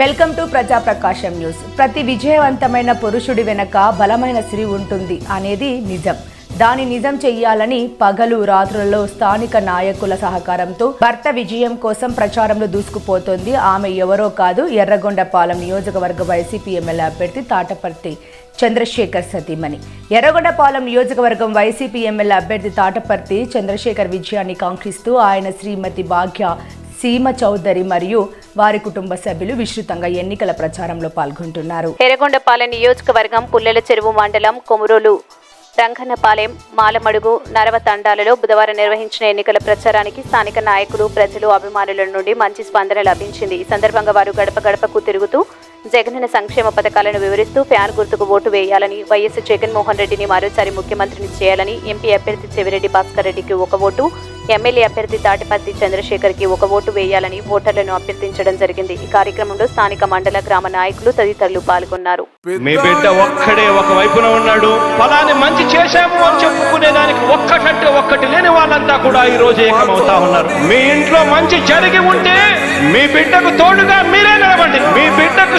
Welcome to Prajaprakasham news. ప్రతి విజయవంతమైన పురుషుడి వెనక బలమైన స్త్రీ ఉంటుంది అనేది నిజం. దాని నిజం చెయ్యాలని పగలు రాత్రులలో స్థానిక నాయకుల సహకారంతో భర్త విజయం కోసం ప్రచారంలో దూసుకుపోతోంది. ఆమె ఎవరో కాదు ఎర్రగొండపాలెం నియోజకవర్గ వైసీపీ ఎమ్మెల్యే అభ్యర్థి తాటపర్తి చంద్రశేఖర్ సతీమణి. ఎర్రగొండపాలెం నియోజకవర్గం వైసీపీ ఎమ్మెల్యే అభ్యర్థి తాటపర్తి చంద్రశేఖర్ విజయాన్ని కాంక్షిస్తూ ఆయన శ్రీమతి భాగ్య సీమ చౌదరి మరియు వారి కుటుంబ సభ్యులు విస్తృతంగా ఎన్నికల ప్రచారంలో పాల్గొంటున్నారు. ఎర్రగొండపాలెం నియోజకవర్గం పుల్లెల చెరువు మండలం కొమురోలు రంగన్నపాలెం మాలమడుగు నరవ తండాలలో బుధవారం నిర్వహించిన ఎన్నికల ప్రచారానికి స్థానిక నాయకులు ప్రజలు అభిమానుల నుండి మంచి స్పందన లభించింది. ఈ సందర్భంగా వారు గడప గడపకు తిరుగుతూ జగనన్న సంక్షేమ పథకాలను వివరిస్తూ ఫ్యాన్ గుర్తుకు ఓటు వేయాలని వైఎస్ జగన్మోహన్ రెడ్డిని మరోసారి ముఖ్యమంత్రిని చేయాలని ఎంపీ అభ్యర్థి చెవిరెడ్డి భాస్కర్ రెడ్డికి ఒక ఓటు ఎమ్మెల్యే అభ్యర్థి తాటిపత్తి చంద్రశేఖర్కి ఒక ఓటు వేయాలని ఓటర్లను అభ్యర్థించడం జరిగింది. ఈ కార్యక్రమంలో స్థానిక మండల గ్రామ నాయకులు తదితరులు పాల్గొన్నారు. మీ బిడ్డ ఒక్కడే ఒక వైపున ఉన్నాడు. ఫలాన్ని మంచి చేశాము అని చెప్పుకునే దానికి ఒక్కటంటే ఒక్కటి లేని వాళ్ళంతా కూడా ఈ రోజు ఏకమవుతా ఉన్నారు. మీ ఇంట్లో మంచి జరిగి ఉంటే మీ బిడ్డకు తోడుగా మీరే నిలబండి మీ బిడ్డకు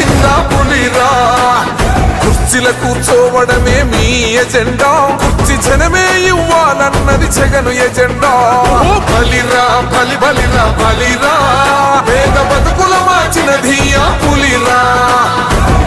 పుట్టిందా పులిరా. కుర్చీల కూర్చోవడమే మీ ఎజెండా. కుర్చీ జనమే ఇవ్వాలన్నది జగను ఎజెండా. బలిరా బలి బలిరా బలిరా. పేద బతుకుల మార్చినది ఆ పులిరా.